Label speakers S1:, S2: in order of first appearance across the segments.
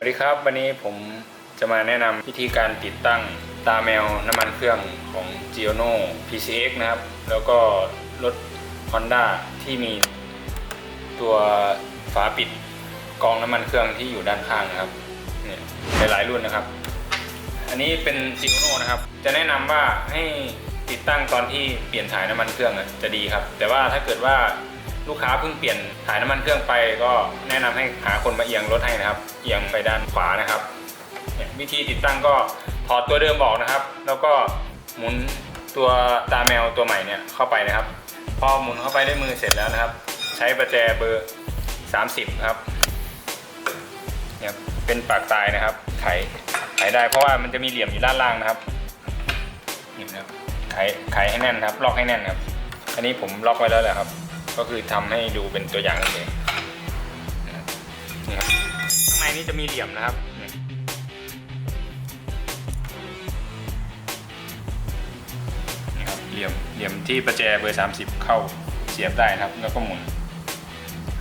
S1: สวัสดีครับ วันนี้ผมจะมาแนะนำวิธีการติดตั้งตาแมวน้ำมันเครื่องของ g i o n o PCX นะครับ แล้วก็รถ Honda ที่มีตัวฝาปิดกองน้ำมันเครื่องที่อยู่ด้านข้างนะครับเนี่ยหลายๆรุ่นนะครับ อันนี้เป็น g i o n o นะครับ จะแนะนำว่าให้ติดตั้งตอนที่เปลี่ยนถ่ายน้ำมันเครื่องจะดีครับ แต่ว่าถ้าเกิดว่า ลูกค้าเพิ่งเปลี่ยนถ่ายน้ำมันเครื่องไปก็แนะนำให้หาคนมาเอียงรถให้นะครับ เอียงไปด้านขวานะครับเนี่ยวิธีติดตั้งก็ถอดตัวเดิมออกนะครับ แล้วก็หมุนตัวตาแมวตัวใหม่เนี่ยเข้าไปนะครับ พอหมุนเข้าไปด้วยมือเสร็จแล้วนะครับ ใช้ประแจเบอร์ 30 ครับเนี่ยเป็นปากตายนะครับ ไขไขได้เพราะว่ามันจะมีเหลี่ยมอยู่ด้านล่างนะครับนี่นะครับไขไขให้แน่นครับ ล็อกให้แน่นครับ อันนี้ผมล็อกไว้แล้วแหละครับ ก็คือทำให้ดูเป็นตัวอย่างเฉยๆนะครับนี่ครับข้างในนี้จะมีเหลี่ยมนะครับนี่นี่ครับเหลี่ยมเหลี่ยมที่ประแจเบอร์ 30 เข้าเสียบได้นะครับ แล้วก็หมุน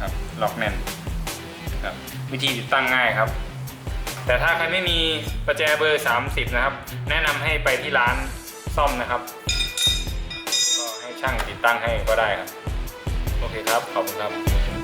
S1: ครับล็อกแน่นครับวิธีติดตั้งง่ายครับ แต่ถ้าใครไม่มีประแจเบอร์ 30 นะครับ แนะนำให้ไปที่ร้านซ่อมนะครับ ก็ให้ช่างติดตั้งให้ก็ได้ครับโอ โอเคครับ ขอบคุณครับ